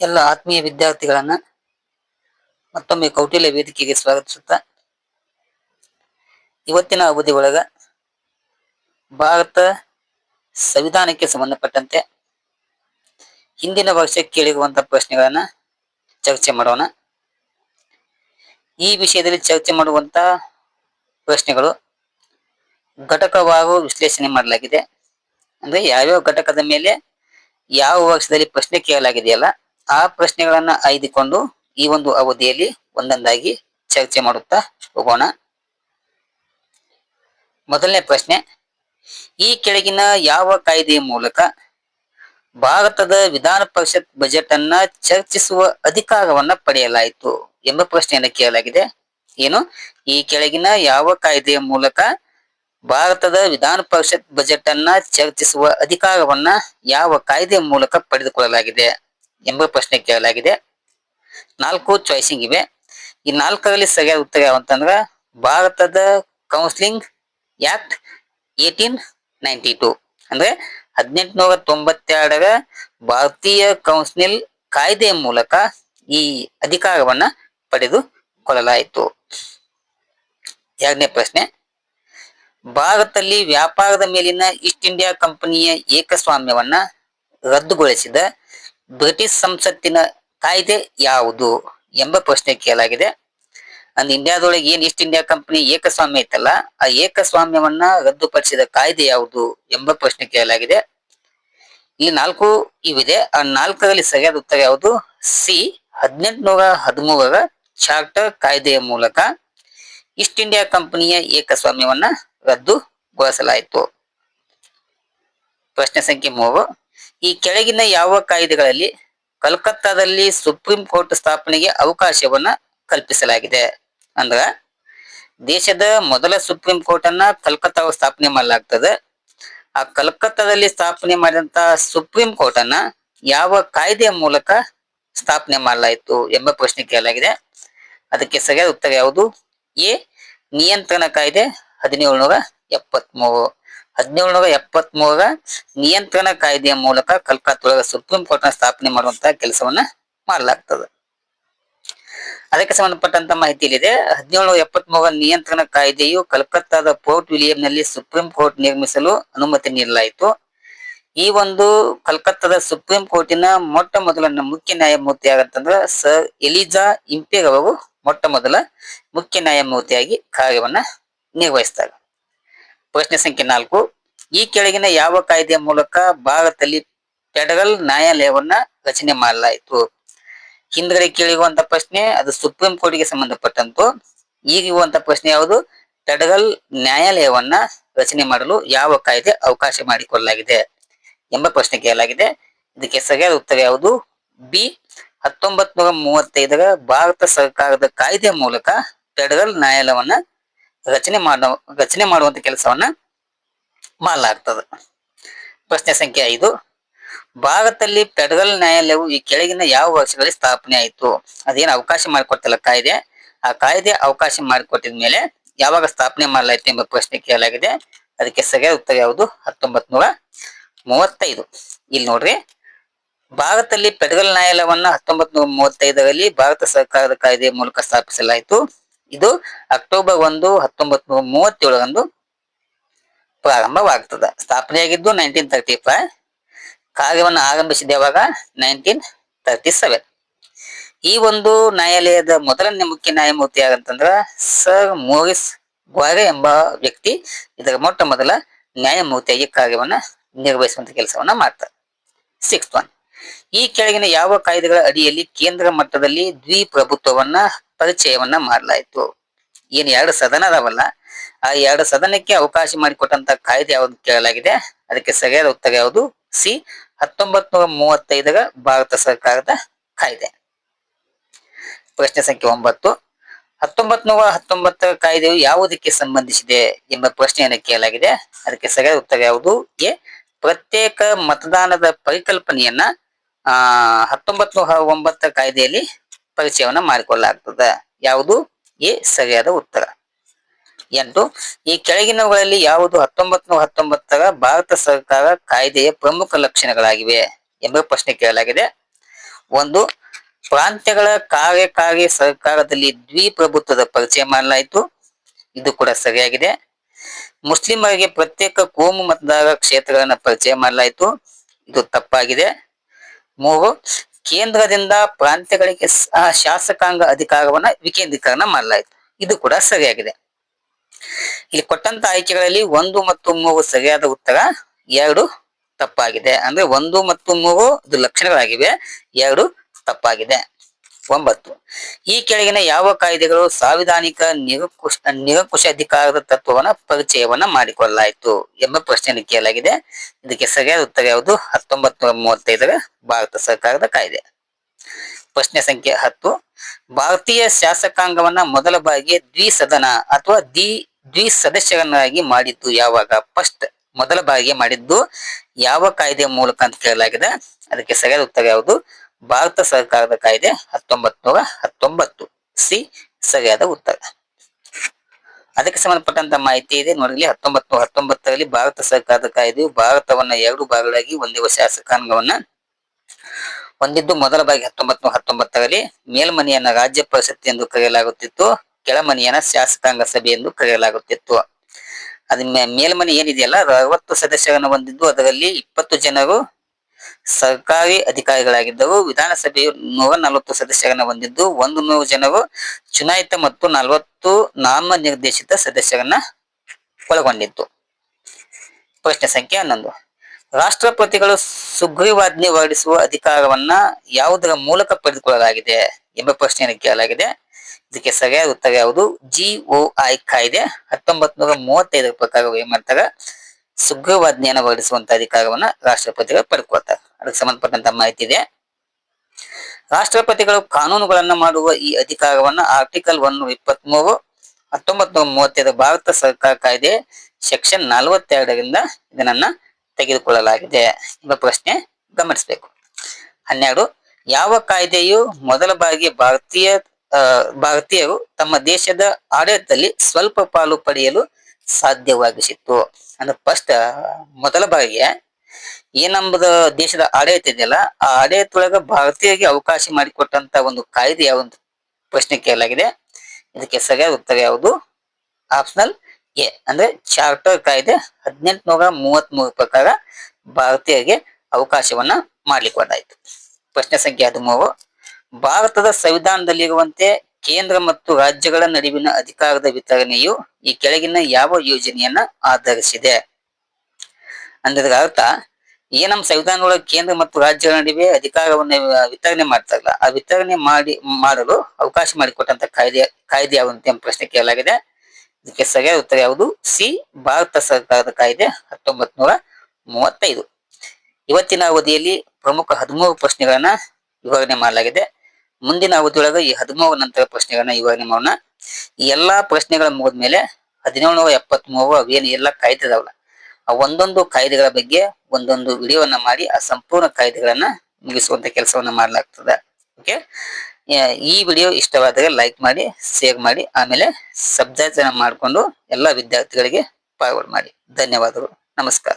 ಎಲ್ಲ ಆತ್ಮೀಯ ವಿದ್ಯಾರ್ಥಿಗಳನ್ನ ಮತ್ತೊಮ್ಮೆ ಕೌಟಿಲ್ಯ ವೇದಿಕೆಗೆ ಸ್ವಾಗತಿಸುತ್ತಾ. ಇವತ್ತಿನ ಅವಧಿ ಒಳಗ ಭಾರತ ಸಂವಿಧಾನಕ್ಕೆ ಸಂಬಂಧಪಟ್ಟಂತೆ ಹಿಂದಿನ ವರ್ಷ ಕೇಳಿರುವಂತಹ ಪ್ರಶ್ನೆಗಳನ್ನ ಚರ್ಚೆ ಮಾಡೋಣ. ಈ ವಿಷಯದಲ್ಲಿ ಚರ್ಚೆ ಮಾಡುವಂತ ಪ್ರಶ್ನೆಗಳು ಘಟಕವಾರು ವಿಶ್ಲೇಷಣೆ ಮಾಡಲಾಗಿದೆ. ಅಂದ್ರೆ ಯಾವ್ಯಾವ ಘಟಕದ ಮೇಲೆ ಯಾವ ವರ್ಷದಲ್ಲಿ ಪ್ರಶ್ನೆ ಕೇಳಲಾಗಿದೆಯಲ್ಲ ಆ ಪ್ರಶ್ನೆಗಳನ್ನ ಆಯ್ದುಕೊಂಡು ಈ ಒಂದು ಅವಧಿಯಲ್ಲಿ ಒಂದೊಂದಾಗಿ ಚರ್ಚೆ ಮಾಡುತ್ತಾ ಹೋಗೋಣ. ಮೊದಲನೇ ಪ್ರಶ್ನೆ, ಈ ಕೆಳಗಿನ ಯಾವ ಕಾಯ್ದೆಯ ಮೂಲಕ ಭಾರತದ ವಿಧಾನ ಪರಿಷತ್ ಬಜೆಟ್ ಅನ್ನ ಚರ್ಚಿಸುವ ಅಧಿಕಾರವನ್ನ ಪಡೆಯಲಾಯಿತು ಎಂಬ ಪ್ರಶ್ನೆಯನ್ನು ಕೇಳಲಾಗಿದೆ. ಏನು? ಈ ಕೆಳಗಿನ ಯಾವ ಕಾಯ್ದೆಯ ಮೂಲಕ ಭಾರತದ ವಿಧಾನ ಪರಿಷತ್ ಬಜೆಟ್ ಅನ್ನ ಚರ್ಚಿಸುವ ಅಧಿಕಾರವನ್ನ ಯಾವ ಕಾಯ್ದೆಯ ಮೂಲಕ ಪಡೆದುಕೊಳ್ಳಲಾಗಿದೆ? ಎಂಬ ಪ್ರಶ್ನೆ ಕೇಳಲಾಗಿದೆ. ನಾಲ್ಕು ಚಾಯ್ಸಿಂಗ್ ಇವೆ. ಈ ನಾಲ್ಕರಲ್ಲಿ ಸರಿಯಾದ ಉತ್ತರ ಯಾವಂತಂದ್ರ ಭಾರತದ councils act eighteen ninety two ಅಂದ್ರೆ ಹದಿನೆಂಟುನೂರ ತೊಂಬತ್ತೆರಡರ ಭಾರತೀಯ ಕೌನ್ಸಿಲ್ ಕಾಯ್ದೆಯ ಮೂಲಕ ಈ ಅಧಿಕಾರವನ್ನ ಪಡೆದುಕೊಳ್ಳಲಾಯಿತು ಎರಡನೇ ಪ್ರಶ್ನೆ, ಭಾರತದಲ್ಲಿ ವ್ಯಾಪಾರದ ಮೇಲಿನ ಈಸ್ಟ್ ಇಂಡಿಯಾ ಕಂಪನಿಯ ಏಕಸ್ವಾಮ್ಯವನ್ನ ರದ್ದುಗೊಳಿಸಿದ ಬ್ರಿಟಿಷ್ ಸಂಸತ್ತಿನ ಕಾಯ್ದೆ ಯಾವುದು ಎಂಬ ಪ್ರಶ್ನೆ ಕೇಳಲಾಗಿದೆ. ಅಂದ್ ಇಂಡಿಯಾದೊಳಗೆ ಏನ್ ಈಸ್ಟ್ ಇಂಡಿಯಾ ಕಂಪನಿ ಏಕಸ್ವಾಮ್ಯ ಇತ್ತಲ್ಲ ಆ ಏಕಸ್ವಾಮ್ಯವನ್ನ ರದ್ದುಪಡಿಸಿದ ಕಾಯ್ದೆ ಯಾವುದು ಎಂಬ ಪ್ರಶ್ನೆ ಕೇಳಲಾಗಿದೆ. ಇಲ್ಲಿ ನಾಲ್ಕು ಇವಿದೆ. ಆ ನಾಲ್ಕರಲ್ಲಿ ಸರಿಯಾದ ಉತ್ತರ ಯಾವುದು? ಸಿ, ಹದಿನೆಂಟುನೂರ ಹದಿಮೂರರ ಚಾರ್ಟರ್ ಕಾಯ್ದೆಯ ಮೂಲಕ ಈಸ್ಟ್ ಇಂಡಿಯಾ ಕಂಪನಿಯ ಏಕಸ್ವಾಮ್ಯವನ್ನ ರದ್ದುಗೊಳಿಸಲಾಯಿತು. ಪ್ರಶ್ನೆ ಸಂಖ್ಯೆ ಮೂರು. ಈ ಕೆಳಗಿನ ಯಾವ ಕಾಯ್ದೆಗಳಲ್ಲಿ ಕಲ್ಕತ್ತಾದಲ್ಲಿ ಸುಪ್ರೀಂ ಕೋರ್ಟ್ ಸ್ಥಾಪನೆಗೆ ಅವಕಾಶವನ್ನ ಕಲ್ಪಿಸಲಾಗಿದೆ? ಅಂದ್ರ ದೇಶದ ಮೊದಲ ಸುಪ್ರೀಂ ಕೋರ್ಟ್ ಅನ್ನ ಕಲ್ಕತ್ತಾ ಸ್ಥಾಪನೆ ಮಾಡಲಾಗ್ತದೆ. ಆ ಕಲ್ಕತ್ತಾದಲ್ಲಿ ಸ್ಥಾಪನೆ ಮಾಡಿದಂತ ಸುಪ್ರೀಂ ಕೋರ್ಟ್ ಅನ್ನ ಯಾವ ಕಾಯ್ದೆಯ ಮೂಲಕ ಸ್ಥಾಪನೆ ಮಾಡಲಾಯಿತು ಎಂಬ ಪ್ರಶ್ನೆ ಕೇಳಲಾಗಿದೆ. ಅದಕ್ಕೆ ಸರಿಯಾದ ಉತ್ತರ ಯಾವುದು? ಎ, ನಿಯಂತ್ರಣ ಕಾಯ್ದೆ ಹದಿನೇಳು ನೂರ ಮೂರು ಹದಿನೇಳುನೂರ ಎಪ್ಪತ್ತ್ ಮೂರರ ನಿಯಂತ್ರಣ ಕಾಯ್ದೆಯ ಮೂಲಕ ಕಲ್ಕತ್ತೊಳಗ ಸುಪ್ರೀಂ ಕೋರ್ಟ್ ಸ್ಥಾಪನೆ ಮಾಡುವಂತಹ ಕೆಲಸವನ್ನ ಮಾಡಲಾಗ್ತದೆ. ಅದಕ್ಕೆ ಸಂಬಂಧಪಟ್ಟಂತ ಮಾಹಿತಿ ಇಲ್ಲಿದೆ ಹದಿನೇಳುನೂರ ಎಪ್ಪತ್ತ್ ಮೂರರ ನಿಯಂತ್ರಣ ಕಾಯ್ದೆಯು ಕಲ್ಕತ್ತಾದ ಪೋರ್ಟ್ ವಿಲಿಯಂನಲ್ಲಿ ಸುಪ್ರೀಂ ಕೋರ್ಟ್ ನಿರ್ಮಿಸಲು ಅನುಮತಿ ನೀಡಲಾಯಿತು. ಈ ಒಂದು ಕಲ್ಕತ್ತಾದ ಸುಪ್ರೀಂ ಕೋರ್ಟಿನ ಮೊಟ್ಟ ಮೊದಲ ಮುಖ್ಯ ನ್ಯಾಯಮೂರ್ತಿ ಆಗಂತಂದ್ರ ಸರ್ ಎಲಿಜಾ ಇಂಪೇರ್ ಅವರು ಮೊಟ್ಟ ಮೊದಲ ಮುಖ್ಯ ನ್ಯಾಯಮೂರ್ತಿಯಾಗಿ ಕಾರ್ಯವನ್ನ ನಿರ್ವಹಿಸಿದಾಗ ಪ್ರಶ್ನೆ ಸಂಖ್ಯೆ ನಾಲ್ಕು. ಈ ಕೆಳಗಿನ ಯಾವ ಕಾಯ್ದೆಯ ಮೂಲಕ ಭಾರತದಲ್ಲಿ ಫೆಡರಲ್ ನ್ಯಾಯಾಲಯವನ್ನ ರಚನೆ ಮಾಡಲಾಯಿತು? ಹಿಂದ್ಗಡೆ ಕೇಳಿರುವಂತ ಪ್ರಶ್ನೆ, ಅದು ಸುಪ್ರೀಂ ಕೋರ್ಟ್ಗೆ ಸಂಬಂಧಪಟ್ಟಂತು. ಈಗ ಇರುವಂತ ಪ್ರಶ್ನೆ ಯಾವುದು? ಫೆಡರಲ್ ನ್ಯಾಯಾಲಯವನ್ನ ರಚನೆ ಮಾಡಲು ಯಾವ ಕಾಯ್ದೆ ಅವಕಾಶ ಮಾಡಿಕೊಳ್ಳಲಾಗಿದೆ ಎಂಬ ಪ್ರಶ್ನೆ ಕೇಳಲಾಗಿದೆ. ಇದಕ್ಕೆ ಸರಿಯಾದ ಉತ್ತರ ಯಾವುದು? ಬಿ ಹತ್ತೊಂಬತ್ ನೂರ ಮೂವತ್ತೈದರ ಭಾರತ ಸರ್ಕಾರದ ಕಾಯ್ದೆ ಮೂಲಕ ಫೆಡರಲ್ ನ್ಯಾಯಾಲಯವನ್ನ ರಚನೆ ಮಾಡೋ, ರಚನೆ ಮಾಡುವಂತ ಕೆಲಸವನ್ನ ಮಾಡಲಾಗ್ತದೆ. ಪ್ರಶ್ನೆ ಸಂಖ್ಯೆ ಐದು. ಭಾರತದಲ್ಲಿ ಫೆಡರಲ್ ನ್ಯಾಯಾಲಯವು ಈ ಕೆಳಗಿನ ಯಾವ ವರ್ಷಗಳಲ್ಲಿ ಸ್ಥಾಪನೆ ಆಯಿತು? ಅದೇನು ಅವಕಾಶ ಮಾಡಿಕೊಡ್ತಲ್ಲ ಕಾಯ್ದೆ? ಆ ಕಾಯ್ದೆ ಅವಕಾಶ ಮಾಡಿಕೊಟ್ಟಿದ ಮೇಲೆ ಯಾವಾಗ ಸ್ಥಾಪನೆ ಮಾಡಲಾಯಿತು ಎಂಬ ಪ್ರಶ್ನೆ ಕೇಳಲಾಗಿದೆ. ಅದಕ್ಕೆ ಸರಿಯಾದ ಉತ್ತರ ಯಾವುದು? ಹತ್ತೊಂಬತ್ ನೂರ ಮೂವತ್ತೈದು. ಇಲ್ಲಿ ನೋಡ್ರಿ. ಭಾರತದಲ್ಲಿ ಫೆಡರಲ್ ನ್ಯಾಯಾಲಯವನ್ನ ಹತ್ತೊಂಬತ್ ನೂರ ಮೂವತ್ತೈದರಲ್ಲಿ ಭಾರತ ಸರ್ಕಾರದ ಕಾಯ್ದೆಯ ಮೂಲಕ ಸ್ಥಾಪಿಸಲಾಯಿತು. ಇದು ಅಕ್ಟೋಬರ್ ಒಂದು ಹತ್ತೊಂಬತ್ ನೂರ ಮೂವತ್ತೇಳರಂದು ಪ್ರಾರಂಭವಾಗ್ತದೆ. ಸ್ಥಾಪನೆಯಾಗಿದ್ದು ನೈನ್ಟೀನ್ ತರ್ಟಿ ಫೈವ್ ಕಾರ್ಯವನ್ನು ಆರಂಭಿಸಿದ ಯಾವಾಗ ನೈನ್ಟೀನ್ ತರ್ಟಿ ಸೆವೆನ್ ಈ ಒಂದು ನ್ಯಾಯಾಲಯದ ಮೊದಲನೇ ಮುಖ್ಯ ನ್ಯಾಯಮೂರ್ತಿ ಯಾರಂತಂದ್ರ ಸರ್ ಮೋರಿಸ್ ಗ್ವಾರೆ ಎಂಬ ವ್ಯಕ್ತಿ ಇದರ ಮೊಟ್ಟ ಮೊದಲ ನ್ಯಾಯಮೂರ್ತಿಯಾಗಿ ಕಾರ್ಯವನ್ನ ನಿರ್ವಹಿಸುವಂತ ಕೆಲಸವನ್ನ ಮಾಡ್ತಾರೆ. ಸಿಕ್ಸ್ ಒನ್ ಈ ಕೆಳಗಿನ ಯಾವ ಕಾಯ್ದೆಗಳ ಅಡಿಯಲ್ಲಿ ಕೇಂದ್ರ ಮಟ್ಟದಲ್ಲಿ ದ್ವಿಪ್ರಭುತ್ವವನ್ನ ಪರಿಚಯವನ್ನ ಮಾಡಲಾಯಿತು. ಏನ್ ಎರಡು ಸದನ ಅದಾವಲ್ಲ, ಆ ಎರಡು ಸದನಕ್ಕೆ ಅವಕಾಶ ಮಾಡಿಕೊಟ್ಟಂತ ಕಾಯ್ದೆ ಯಾವ್ದು ಕೇಳಲಾಗಿದೆ? ಅದಕ್ಕೆ ಸರಿಯಾದ ಉತ್ತರ ಯಾವುದು? ಸಿ ಹತ್ತೊಂಬತ್ ನೂರ ಮೂವತ್ತೈದರ ಭಾರತ ಸರ್ಕಾರದ ಕಾಯ್ದೆ. ಪ್ರಶ್ನೆ ಸಂಖ್ಯೆ ಒಂಬತ್ತು. ಹತ್ತೊಂಬತ್ ನೂರ ಹತ್ತೊಂಬತ್ತರ ಕಾಯ್ದೆಯು ಯಾವುದಕ್ಕೆ ಸಂಬಂಧಿಸಿದೆ ಎಂಬ ಪ್ರಶ್ನೆಯನ್ನು ಕೇಳಲಾಗಿದೆ. ಅದಕ್ಕೆ ಸರಿಯಾದ ಉತ್ತರ ಯಾವುದು? ಎ, ಪ್ರತ್ಯೇಕ ಮತದಾನದ ಪರಿಕಲ್ಪನೆಯನ್ನ, ಆ ಹತ್ತೊಂಬತ್ ನೂರ ಒಂಬತ್ತರ ಕಾಯ್ದೆಯಲ್ಲಿ ಪರಿಚಯವನ್ನ ಮಾಡಿಕೊಳ್ಳಲಾಗ್ತದೆ. ಯಾವುದು? ಎ, ಸರಿಯಾದ ಉತ್ತರ. ಎಂಟು, ಈ ಕೆಳಗಿನವುಗಳಲ್ಲಿ ಯಾವುದು ಹತ್ತೊಂಬತ್ ನೂರ ಹತ್ತೊಂಬತ್ತರ ಭಾರತ ಸರ್ಕಾರ ಕಾಯ್ದೆಯ ಪ್ರಮುಖ ಲಕ್ಷಣಗಳಾಗಿವೆ ಎಂಬ ಪ್ರಶ್ನೆ ಕೇಳಲಾಗಿದೆ. ಒಂದು, ಪ್ರಾಂತ್ಯಗಳ ಕಾರ್ಯಕಾರಿ ಸರ್ಕಾರದಲ್ಲಿ ದ್ವಿಪ್ರಭುತ್ವದ ಪರಿಚಯ ಮಾಡಲಾಯಿತು. ಇದು ಕೂಡ ಸರಿಯಾಗಿದೆ. ಮುಸ್ಲಿಮರಿಗೆ ಪ್ರತ್ಯೇಕ ಕೋಮು ಮತದಾರ ಕ್ಷೇತ್ರಗಳನ್ನ ಪರಿಚಯ ಮಾಡಲಾಯಿತು. ಇದು ತಪ್ಪಾಗಿದೆ. ಮೂರು ಕೇಂದ್ರದಿಂದ ಪ್ರಾಂತ್ಯಗಳಿಗೆ ಶಾಸಕಾಂಗ ಅಧಿಕಾರವನ್ನ ವಿಕೇಂದ್ರೀಕರಣ ಮಾಡಲಾಯಿತು. ಇದು ಕೂಡ ಸರಿಯಾಗಿದೆ. ಇಲ್ಲಿ ಕೊಟ್ಟಂತ ಆಯ್ಕೆಗಳಲ್ಲಿ ಒಂದು ಮತ್ತು ಮೂರು ಸರಿಯಾದ ಉತ್ತರ, ಎರಡು ತಪ್ಪಾಗಿದೆ. ಅಂದ್ರೆ ಒಂದು ಮತ್ತು ಮೂರು ಇದು ಲಕ್ಷಣಗಳಾಗಿವೆ. ಎರಡು ತಪ್ಪಾಗಿದೆ. ಒಂಬತ್ತು. ಈ ಕೆಳಗಿನ ಯಾವ ಕಾಯ್ದೆಗಳು ಸಾಂವಿಧಾನಿಕ ನಿರಂಕುಶ ನಿರಂಕುಶ ಅಧಿಕಾರದ ತತ್ವವನ್ನ ಪರಿಚಯವನ್ನ ಮಾಡಿಕೊಳ್ಳಲಾಯಿತು ಎಂಬ ಪ್ರಶ್ನೆಯನ್ನು ಕೇಳಲಾಗಿದೆ. ಇದಕ್ಕೆ ಸರಿಯಾದ ಉತ್ತರ ಯಾವುದು? ಹತ್ತೊಂಬತ್ ನೂರ ಮೂವತ್ತೈದರ ಭಾರತ ಸರ್ಕಾರದ ಕಾಯ್ದೆ. ಪ್ರಶ್ನೆ ಸಂಖ್ಯೆ ಹತ್ತು. ಭಾರತೀಯ ಶಾಸಕಾಂಗವನ್ನ ಮೊದಲ ಬಾರಿಗೆ ದ್ವಿಸದನ ಅಥವಾ ದ್ವಿ, ದ್ವಿಸದಸ್ಯರನ್ನಾಗಿ ಮಾಡಿದ್ದು ಯಾವಾಗ? ಫಸ್ಟ್ ಮೊದಲ ಬಾರಿಗೆ ಮಾಡಿದ್ದು ಯಾವ ಕಾಯ್ದೆಯ ಮೂಲಕ ಅಂತ ಕೇಳಲಾಗಿದೆ. ಅದಕ್ಕೆ ಸರಿಯಾದ ಉತ್ತರ ಯಾವುದು? ಭಾರತ ಸರ್ಕಾರದ ಕಾಯ್ದೆ ಹತ್ತೊಂಬತ್ ನೂರ ಹತ್ತೊಂಬತ್ತು. ಸಿ, ಸರಿಯಾದ ಉತ್ತರ. ಅದಕ್ಕೆ ಸಂಬಂಧಪಟ್ಟಂತ ಮಾಹಿತಿ ಇದೆ. ನೋಡಲಿ ಹತ್ತೊಂಬತ್ ನೂರ ಹತ್ತೊಂಬತ್ತರಲ್ಲಿ ಭಾರತ ಸರ್ಕಾರದ ಕಾಯ್ದೆಯು ಭಾರತವನ್ನ ಎರಡು ಭಾಗಗಳಾಗಿ ಹೊಂದಿರುವ ಶಾಸಕಾಂಗವನ್ನ ಹೊಂದಿದ್ದು. ಮೊದಲ ಬಾರಿ ಹತ್ತೊಂಬತ್ ನೂರ ಹತ್ತೊಂಬತ್ತರಲ್ಲಿ ಮೇಲ್ಮನೆಯನ್ನ ರಾಜ್ಯ ಪರಿಷತ್ ಎಂದು ಕರೆಯಲಾಗುತ್ತಿತ್ತು. ಕೆಳಮನೆಯನ್ನ ಶಾಸಕಾಂಗ ಸಭೆ ಎಂದು ಕರೆಯಲಾಗುತ್ತಿತ್ತು. ಅದ ಮೇಲ್ಮನೆ ಏನಿದೆಯಲ್ಲ, ಅರವತ್ತು ಸದಸ್ಯರನ್ನು ಹೊಂದಿದ್ದು. ಅದರಲ್ಲಿ ಇಪ್ಪತ್ತು ಜನರು ಸರ್ಕಾರಿ ಅಧಿಕಾರಿಗಳಾಗಿದ್ದರು ವಿಧಾನಸಭೆಯು ನೂರ ನಲವತ್ತು ಸದಸ್ಯರನ್ನ ಹೊಂದಿದ್ದು, ಒಂದು ನೂರು ಜನರು ಚುನಾಯಿತ ಮತ್ತು ನಲವತ್ತು ನಾಮ ನಿರ್ದೇಶಿತ ಸದಸ್ಯರನ್ನ ಒಳಗೊಂಡಿತ್ತು. ಪ್ರಶ್ನೆ ಸಂಖ್ಯೆ ಹನ್ನೊಂದು. ರಾಷ್ಟ್ರಪತಿಗಳು ಸುಗ್ರೀವಾಜ್ಞೆ ಹೊರಡಿಸುವ ಅಧಿಕಾರವನ್ನ ಯಾವುದರ ಮೂಲಕ ಪಡೆದುಕೊಳ್ಳಲಾಗಿದೆ ಎಂಬ ಪ್ರಶ್ನೆಯನ್ನು ಕೇಳಲಾಗಿದೆ. ಇದಕ್ಕೆ ಸರಿಯಾದ ಉತ್ತರ ಯಾವುದು? ಜಿ ಐ ಕಾಯ್ದೆ ಹತ್ತೊಂಬತ್ ನೂರ ಮೂವತ್ತೈದರ ಪ್ರಕಾರ ಏನ್ ಮಾಡ್ತಾರೆ? ಸುಗ್ರೀವಾಜ್ಞೆಯನ್ನು ಹೊರಡಿಸುವಂತ ಅಧಿಕಾರವನ್ನ ರಾಷ್ಟ್ರಪತಿಗಳು ಪಡ್ಕೊಳ್ತಾರೆ. ಅದಕ್ಕೆ ಸಂಬಂಧಪಟ್ಟಂತ ಮಾಹಿತಿ ಇದೆ. ರಾಷ್ಟ್ರಪತಿಗಳು ಕಾನೂನುಗಳನ್ನ ಮಾಡುವ ಈ ಅಧಿಕಾರವನ್ನ ಆರ್ಟಿಕಲ್ ಒನ್ ಇಪ್ಪತ್ತ್ ಮೂರು ಹತ್ತೊಂಬತ್ ಮೂವತ್ತೈದು ಭಾರತ ಸರ್ಕಾರ ಕಾಯ್ದೆ ಸೆಕ್ಷನ್ ನಲವತ್ತೆರಡರಿಂದ ಇದನ್ನ ತೆಗೆದುಕೊಳ್ಳಲಾಗಿದೆ ಎಂಬ ಪ್ರಶ್ನೆ ಗಮನಿಸಬೇಕು. ಹನ್ನೆರಡು, ಯಾವ ಕಾಯ್ದೆಯು ಮೊದಲ ಬಾರಿಗೆ ಭಾರತೀಯ ಭಾರತೀಯರು ತಮ್ಮ ದೇಶದ ಆಡಳಿತದಲ್ಲಿ ಸ್ವಲ್ಪ ಪಾಲು ಪಡೆಯಲು ಸಾಧ್ಯವಾಗಿಸಿತ್ತು. ಅಂದ್ರೆ ಫಸ್ಟ್ ಮೊದಲ ಬಾರಿಗೆ ಏನಂಬುದು ದೇಶದ ಆಡಳಿತ ಇದೆಯಲ್ಲ, ಆ ಆಡಳಿತದೊಳಗ ಭಾರತೀಯರಿಗೆ ಅವಕಾಶ ಮಾಡಿಕೊಟ್ಟಂತ ಒಂದು ಕಾಯ್ದೆ ಯಾವ ಒಂದು ಪ್ರಶ್ನೆ ಕೇಳಲಾಗಿದೆ. ಇದಕ್ಕೆ ಸರಿಯಾದ ಉತ್ತರ ಯಾವುದು? ಆಪ್ಷನಲ್ ಎ ಅಂದ್ರೆ ಚಾರ್ಟರ್ ಕಾಯ್ದೆ ಹದಿನೆಂಟುನೂರ ಮೂವತ್ತ್ ಮೂರು ಪ್ರಕಾರ ಭಾರತೀಯರಿಗೆ ಅವಕಾಶವನ್ನ ಮಾಡಿಕೊಡಾಯಿತು ಪ್ರಶ್ನೆ ಸಂಖ್ಯೆ ಹದಿಮೂರು. ಭಾರತದ ಸಂವಿಧಾನದಲ್ಲಿರುವಂತೆ ಕೇಂದ್ರ ಮತ್ತು ರಾಜ್ಯಗಳ ನಡುವಿನ ಅಧಿಕಾರದ ವಿತರಣೆಯು ಈ ಕೆಳಗಿನ ಯಾವ ಯೋಜನೆಯನ್ನ ಆಧರಿಸಿದೆ? ಅಂದ್ರ ಅರ್ಥ ಏನ್ ನಮ್ಮ ಸಂವಿಧಾನಗಳ ಕೇಂದ್ರ ಮತ್ತು ರಾಜ್ಯಗಳ ನಡುವೆ ಅಧಿಕಾರವನ್ನು ವಿತರಣೆ ಮಾಡ್ತಾರಲ್ಲ, ಆ ವಿತರಣೆ ಮಾಡಿ, ಮಾಡಲು ಅವಕಾಶ ಮಾಡಿಕೊಟ್ಟಂತ ಕಾಯ್ದೆ ಕಾಯ್ದೆ ಯಾವ ಪ್ರಶ್ನೆ ಕೇಳಲಾಗಿದೆ. ಇದಕ್ಕೆ ಸರಿಯಾದ ಉತ್ತರ ಯಾವುದು? ಸಿ, ಭಾರತ ಸರ್ಕಾರದ ಕಾಯ್ದೆ ಹತ್ತೊಂಬತ್ ನೂರ ಮೂವತ್ತೈದು. ಇವತ್ತಿನ ಅವಧಿಯಲ್ಲಿ ಪ್ರಮುಖ ಹದಿಮೂರು ಪ್ರಶ್ನೆಗಳನ್ನ ವಿವರಣೆ ಮಾಡಲಾಗಿದೆ. ಮುಂದಿನ ಅವಧಿಯೊಳಗೆ ಈ ಹದಿಮೂರು ನಂತರ ಪ್ರಶ್ನೆಗಳನ್ನ ಇವಾಗ ನಿಮ್ಮವನ್ನ ಈ ಎಲ್ಲಾ ಪ್ರಶ್ನೆಗಳ ಮುಗಿದ್ಮೇಲೆ ಹದಿನೇಳು ನೂರ ಎಪ್ಪತ್ತ್ ಮೂರು ಅವೇನು ಎಲ್ಲ ಕಾಯ್ದೆ ಇದಾವಲ್ಲ ಆ ಒಂದೊಂದು ಕಾಯ್ದೆಗಳ ಬಗ್ಗೆ ಒಂದೊಂದು ವಿಡಿಯೋವನ್ನ ಮಾಡಿ ಆ ಸಂಪೂರ್ಣ ಕಾಯ್ದೆಗಳನ್ನ ಮುಗಿಸುವಂತ ಕೆಲಸವನ್ನ ಮಾಡಲಾಗ್ತದೆ. ಓಕೆ ಈ ವಿಡಿಯೋ ಇಷ್ಟವಾದಾಗ ಲೈಕ್ ಮಾಡಿ ಶೇರ್ ಮಾಡಿ, ಆಮೇಲೆ ಸಬ್ಜಾಚನ ಮಾಡಿಕೊಂಡು ಎಲ್ಲ ವಿದ್ಯಾರ್ಥಿಗಳಿಗೆ ಫಾರ್ವರ್ಡ್ ಮಾಡಿ. ಧನ್ಯವಾದಗಳು. ನಮಸ್ಕಾರ.